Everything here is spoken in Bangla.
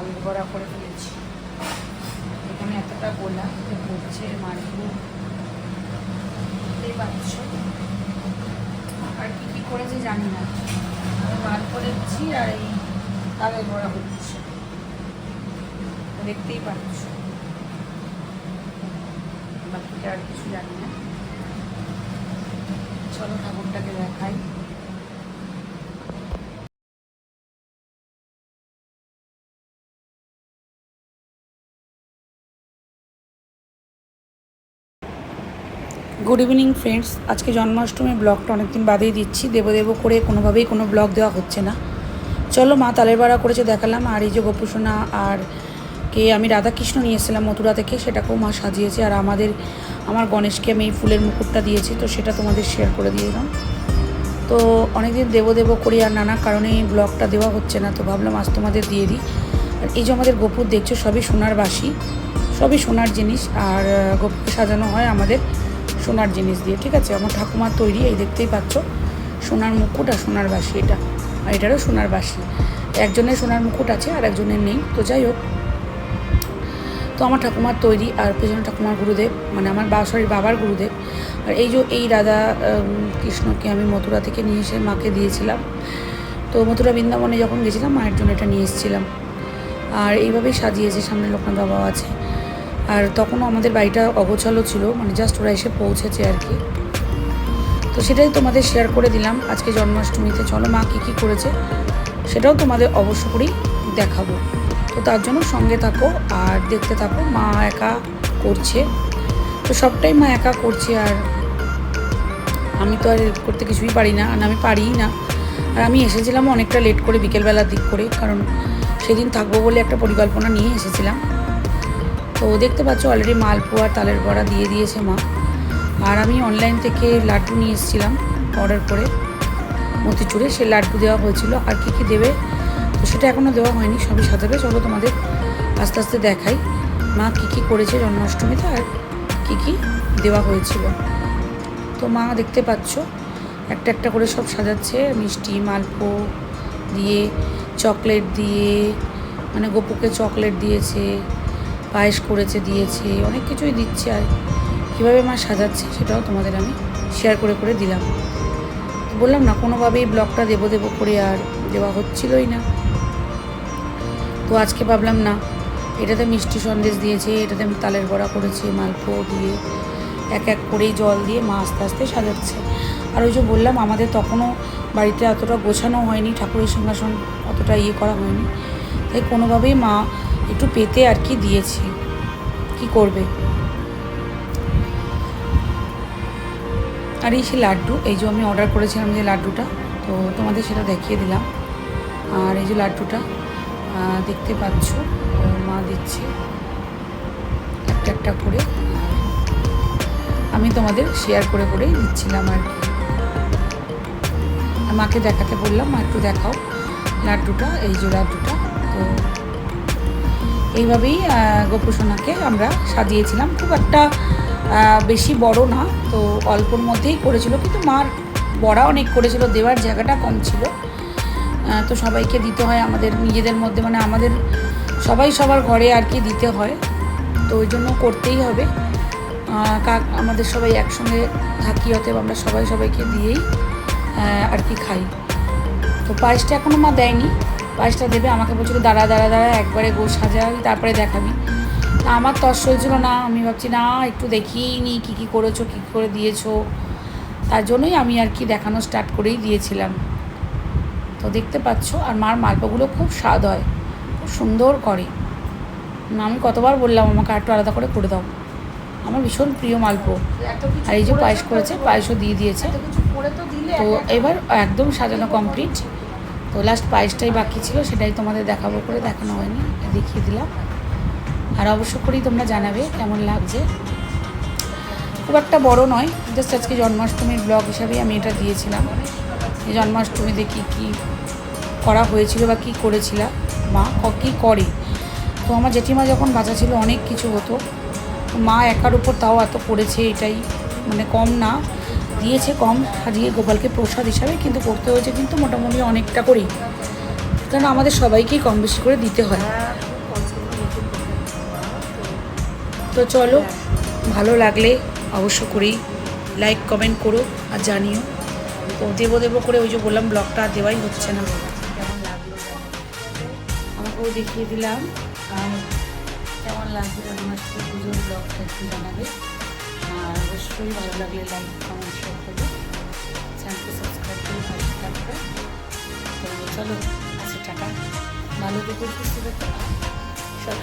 তালের বড়া করে ফেলেছি। এখানে এতটা গোলা পড়ছে মারবো বুঝতেই পারছ আর কি কি করেছে জানি না। আমি মাল করেছি আর এই তালের বড়া হচ্ছে। দেখতেই পাচ্ছ। বাকিটা আর কিছু জানি না। চলো ঠাকুরটাকে দেখাই। গুড ইভিনিং ফ্রেন্ডস আজকে জন্মাষ্টমীর ব্লগটা অনেকদিন বাদেই দিচ্ছি। দেবদেব করে কোনোভাবেই কোনো ব্লগ দেওয়া হচ্ছে না। চলো মা তালের বাড়া করেছে দেখালাম। আর এই যে গোপুসোনা আর কে, আমি রাধাকৃষ্ণ নিয়ে এসেছিলাম মথুরা থেকে। সেটাকেও মা সাজিয়েছে। আর আমাদের, আমার গণেশকে আমি এই ফুলের মুকুটটা দিয়েছি। তো সেটা তোমাদের শেয়ার করে দিলাম। তো অনেকদিন দেবো করি আর নানা কারণে এই ব্লগটা দেওয়া হচ্ছে না। তো ভাবলাম আজ তোমাদের দিয়ে দিই। আর এই যে আমাদের গোপুর দেখছ, সবই সোনার বাসি। সবই সোনার জিনিস। আর গোপুকে সাজানো হয় আমাদের সোনার জিনিস দিয়ে, ঠিক আছে? আমার ঠাকুমার তৈরি, এই দেখতেই পাচ্ছ। সোনার মুকুট আর সোনার বাসি এটা। আর এটারও সোনার বাসি একজনের সোনার মুকুট আছে আর একজনের নেই। তো যাই হোক। তো আমার ঠাকুমার তৈরি আর পেছনে ঠাকুমার গুরুদেব মানে আমার বা বাবার গুরুদেব। আর এই যে এই রাধা কৃষ্ণকে আমি মথুরা থেকে নিয়ে এসে মাকে দিয়েছিলাম। তো মথুরা বৃন্দাবনে যখন গেছিলাম, মায়ের জন্য এটা নিয়ে এসেছিলাম। আর এইভাবেই সাজিয়েছে, সামনে লোকনাথ বাবাও আছে। আর তখনও আমাদের বাড়িটা অগোছালো ছিল মানে জাস্ট ওরা এসে পৌঁছেছে আর কি। তো সেটাই তোমাদের শেয়ার করে দিলাম। আজকে জন্মাষ্টমীতে চলো মা কী কী করেছে, সেটাও তোমাদের অবশ্য করেই দেখাবো। তো তার জন্য সঙ্গে থাকো আর দেখতে থাকো মা একা করছে। তো সবটাই মা একা করছে আর আমি তো আর করতে কিছুই পারি না, আর আমি পারিই না। আর আমি এসেছিলাম অনেকটা লেট করে বিকেলবেলার দিক করে, কারণ সেদিন থাকব বলে একটা পরিকল্পনা নিয়ে এসেছিলাম। তো দেখতে পাচ্ছ অলরেডি মালপোয়া তালের বড়া দিয়ে দিয়েছে মা। আর আমি অনলাইন থেকে লাড্ডু নিয়ে এসেছিলাম অর্ডার করে মতিচুরে। সে লাড্ডু দেওয়া হয়েছিল। আর কী কী দেবে? তো সেটা এখনও দেওয়া হয়নি, সবই সাজাবে চলো তোমাদের আস্তে আস্তে দেখাই। মা কী কী করেছে জন্মাষ্টমীতে আর কী কী দেওয়া হয়েছিল। তো মা দেখতে পাচ্ছ, একটা একটা করে সব সাজাচ্ছে। মিষ্টি, মালপো দিয়ে চকলেট দিয়ে মানে গোপুকে চকলেট দিয়েছে। পায়েস করেছে, দিয়েছে, অনেক কিছুই দিচ্ছে আর কীভাবে মা সাজাচ্ছে সেটাও তোমাদের আমি শেয়ার করে করে দিলাম। বললাম না, কোনোভাবেই ব্লগটা দেবো দেবো করে আর দেওয়া হচ্ছিলই না। তো আজকে ভাবলাম না, এটাতে মিষ্টি সন্দেশ দিয়েছে, এটাতে আমি তালের বড়া করেছি মালপো দিয়ে এক এক করেই জল দিয়ে মা আস্তে আস্তে সাজাচ্ছে। আর ওই যে বললাম, আমাদের তখনও বাড়িতে অতটা গোছানো হয়নি, ঠাকুরের সিংহাসন অতটা ইয়ে করা হয়নি। তাই কোনোভাবেই মা একটু পেতে আর কি দিয়েছি। কি করবে? আর এই সে লাড্ডু, এই যে আমি অর্ডার করেছিলাম যে লাড্ডুটা, তো তোমাদের সেটা দেখিয়ে দিলাম। আর এই যে লাড্ডুটা দেখতে পাচ্ছ, মা দিচ্ছে একটা একটা করে। আমি তোমাদের শেয়ার করে করেই দিচ্ছিলাম আর কি। মাকে দেখাতে বললাম, মা একটু দেখাও লাড্ডুটা, এই যে লাড্ডুটা, তো এইভাবেই গোপুসোনাকে আমরা সাজিয়েছিলাম। খুব একটা বেশি বড় না, তো অল্পর মধ্যেই করেছিল, কিন্তু মার বড়া অনেক করেছিল, দেওয়ার জায়গাটা কম ছিল। তো সবাইকে দিতে হয় আমাদের, নিজেদের মধ্যে মানে আমাদের সবাই সবার ঘরে আর কি দিতে হয়। তো ওই জন্য করতেই হবে। কাক আমাদের সবাই একসঙ্গে থাকি, অতএব আমরা সবাই সবাইকে দিয়েই আর কি খাই। তো পায়েসটা এখনও মা দেয়নি। পায়েসটা দেবে আমাকে বলছিল দাঁড়া দাঁড়া দাঁড়া একবারে গো সাজাই তারপরে দেখাবি। তা আমার তস হয়েছিল না আমি ভাবছি না একটু দেখিয়েই নি কী কী করেছ কী করে দিয়েছ? তার জন্যই আমি আর কি দেখানো স্টার্ট করেই দিয়েছিলাম। তো দেখতে পাচ্ছ আর মার মালপোগুলো খুব স্বাদ হয় খুব সুন্দর করে। না, আমি কতবার বললাম আমাকে একটু আলাদা করে করে দাও। আমার ভীষণ প্রিয় মালপো। আর এই যে পায়েস করেছে পায়েসও দিয়ে দিয়েছে। তো এবার একদম সাজানো কমপ্লিট তো লাস্ট পায়েসটাই বাকি ছিল, সেটাই তোমাদের দেখাবো করে দেখানো হয়নি দেখিয়ে দিলাম। আর অবশ্য করেই তোমরা জানাবে কেমন লাগছে। খুব একটা বড় নয় জাস্ট আজকে জন্মাষ্টমীর ব্লগ হিসাবেই আমি এটা দিয়েছিলাম। এই জন্মাষ্টমীতে কী কী করা হয়েছিল বা কী করেছিল মা কী করে। তো আমার জেঠিমা যখন বাঁচা ছিল, অনেক কিছু হতো। মা একার উপর তাও এত করেছে এটাই মানে কম না। দিয়েছে কম সাজিয়ে গোপালকে প্রসাদ হিসাবে, কিন্তু করতে হয়েছে কিন্তু মোটামুটি অনেকটা করেই। কারণ আমাদের সবাইকেই কম বেশি করে দিতে হয়। তো চলো, ভালো লাগলে অবশ্য করেই লাইক কমেন্ট করো আর জানিও। তো দেবো দেবো করে ওই যে বললাম, ব্লগটা আর দেওয়াই হচ্ছে না। আমাকেও দেখিয়ে দিলাম। আর কেমন লাগছে জন্মাষ্টমী পুজোর ব্লগটা একটু জানাবে। আর অবশ্যই ভালো লাগলে লাইক কমেন্ট চ্যানেলকে সাবস্ক্রাইব করে পাশে থাকবে। তো চলো আছে টাকা ভালো থেকো সুস্থ থেকো। সব